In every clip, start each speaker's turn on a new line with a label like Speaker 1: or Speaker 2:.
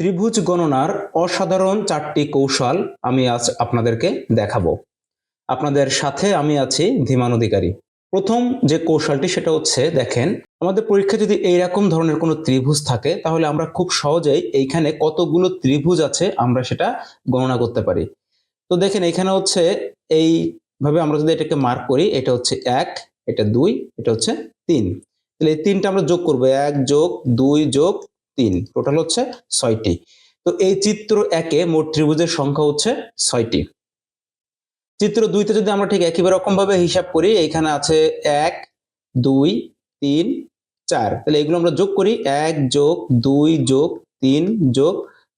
Speaker 1: ত্রিভুজ গণনার অসাধারণ চারটি কৌশল আমি আজ আপনাদেরকে দেখাবো। আপনাদের সাথে আমি আছি ধীমান অধিকারী। প্রথম যে কৌশলটি সেটা হচ্ছে, দেখেন, আমাদের পরীক্ষা যদি এইরকম ধরনের কোনো ত্রিভুজ থাকে, তাহলে আমরা খুব সহজেই এইখানে কতগুলো ত্রিভুজ আছে আমরা সেটা গণনা করতে পারি। তো দেখেন, এখানে হচ্ছে এইভাবে আমরা যদি এটাকে মার্ক করি, এটা হচ্ছে এক, এটা দুই, এটা হচ্ছে তিন। তাহলে এই তিনটা আমরা যোগ করব। এক যোগ দুই যোগ তিন টোটাল হচ্ছে ছয়টি। তো এই চিত্র একে মোট ত্রিভুজের সংখ্যা হচ্ছে ছয়টি। চিত্র দুইতে যদি আমরা ঠিক একই রকম ভাবে হিসাব করি, এখানে আছে এক, দুই, তিন, চার। তাহলে এগুলো আমরা যোগ করি, এক যোগ দুই যোগ তিন যোগ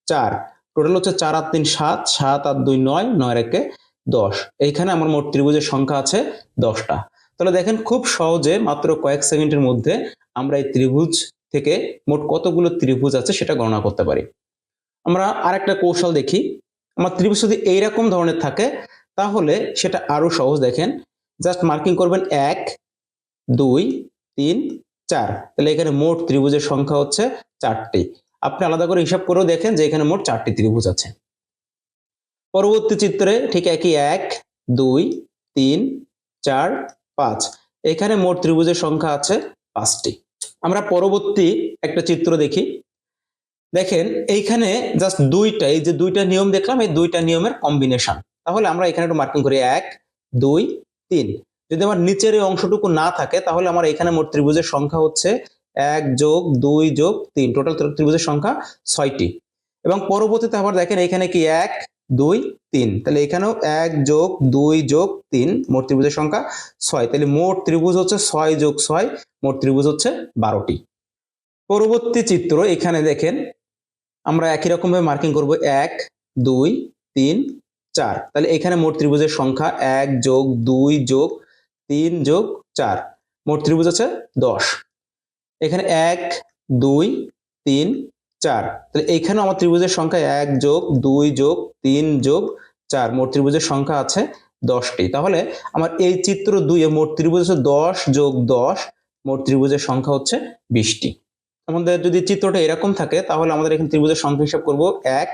Speaker 1: চার। টোটাল হচ্ছে চার আর তিন সাত সাত আর দুই নয় নয় একে দশ। এইখানে আমার মোট ত্রিভুজের সংখ্যা আছে দশটা। তাহলে দেখেন খুব সহজে মাত্র কয়েক সেকেন্ডের মধ্যে আমরা এই ত্রিভুজ থেকে মোট কতগুলো ত্রিভুজ আছে সেটা গণনা করতে পারি। আমরা আরেকটা কৌশল দেখি। আমার ত্রিভুজ যদি এইরকম ধরনের থাকে, তাহলে সেটা আরও সহজ দেখেন। জাস্ট মার্কিং করবেন এক, দুই, তিন, চার। তাহলে এখানে মোট ত্রিভুজের সংখ্যা হচ্ছে চারটি। আপনি আলাদা করে হিসাব করেও দেখেন যে এখানে মোট চারটি ত্রিভুজ আছে। পরবর্তী চিত্রে ঠিক একই এক, দুই, তিন, চার, পাঁচ। এখানে মোট ত্রিভুজের সংখ্যা আছে পাঁচটি। আমরা পরবর্তী একটা চিত্র দেখি। দেখেন, এইখানে জাস্ট দুইটা, এই যে দুইটা নিয়ম দেখলাম, এই দুইটা নিয়মের কম্বিনেশন তাহলে আমরা এখানে একটু মার্কিং করি, এক, দুই, তিন। যদি আমার নিচের এই অংশটুকু না থাকে, তাহলে আমার এখানে মোট ত্রিভুজের সংখ্যা হচ্ছে এক যোগ দুই যোগ তিন। টোটাল ত্রিভুজের সংখ্যা ছয়টি। এবং পরবর্তীতে আবার দেখেন এখানে কি এক দুই, তিন। তাহলে এখানেও এক যোগ দুই যোগ তিন, মোট ত্রিভুজের সংখ্যা ছয়। তাহলে মোট ত্রিভুজ হচ্ছে ছয় যোগ ছয়, মোট ত্রিভুজ হচ্ছে বারোটি। পরবর্তী চিত্র, এখানে দেখেন, আমরা একই রকম ভাবে মার্কিং করব। এক, দুই, তিন, চার। তাহলে এখানে মোট ত্রিভুজের সংখ্যা এক যোগ দুই যোগ তিন যোগ চার, মোট ত্রিভুজ আছে দশ। এখানে এক, দুই, তিন চার। তাহলে এইখানেও আমার ত্রিভুজের সংখ্যা এক যোগ, দুই যোগ, তিন যোগ, চার। মোট ত্রিভুজের সংখ্যা আছে দশটি। তাহলে আমার এই চিত্র দুই মোট ত্রিভুজ হচ্ছে দশ যোগ দশ, মোট ত্রিভুজের সংখ্যা হচ্ছে বিশটি। আমাদের যদি চিত্রটা এরকম থাকে, তাহলে আমাদের এখানে ত্রিভুজের সংখ্যা হিসাব করব এক,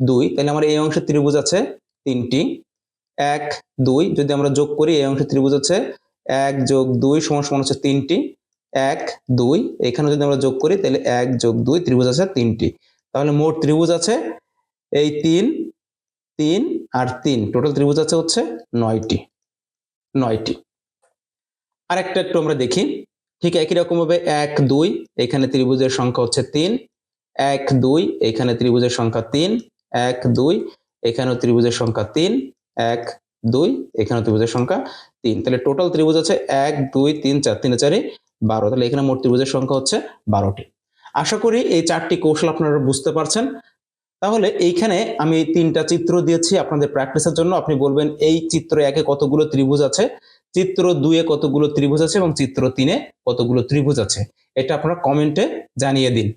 Speaker 1: দুই। তাহলে আমার এই অংশে ত্রিভুজ আছে তিনটি। এক, দুই। যদি আমরা যোগ করি, এই অংশে ত্রিভুজ আছে এক যোগ দুই সমান সমান হচ্ছে তিনটি। এক, দুই এখানে যদি আমরা যোগ করি, তাহলে এক যোগ দুই, ত্রিভুজ আছে তিনটি। তাহলে মোট ত্রিভুজ আছে এই তিন তিন আর তিন। টোটাল ত্রিভুজ আছে হচ্ছে নয়টি নয়টি। আরেকটা একটু আমরা দেখি। ঠিক একই রকম ভাবে এক, দুই, এখানে ত্রিভুজের সংখ্যা হচ্ছে তিন। এক, দুই, এখানে ত্রিভুজের সংখ্যা তিন। এক, দুই, এখানেও ত্রিভুজের সংখ্যা তিন। এক, দুই এখানে ত্রিভুজের সংখ্যা তিন। তাহলে টোটাল ত্রিভুজ আছে এক, দুই, তিন, চার। তিনে চারি বারো। তাহলে এখানে মোট ত্রিভুজের সংখ্যা হচ্ছে বারোটি। আশা করি এই চারটি কৌশল আপনারা বুঝতে পারছেন। তাহলে এইখানে আমি তিনটা চিত্র দিয়েছি আপনাদের প্র্যাকটিসের জন্য। আপনি বলবেন, এই চিত্র একে কতগুলো ত্রিভুজ আছে? চিত্র দুয়ে কতগুলো ত্রিভুজ আছে এবং চিত্র তিনে কতগুলো ত্রিভুজ আছে? এটা আপনারা কমেন্টে জানিয়ে দিন।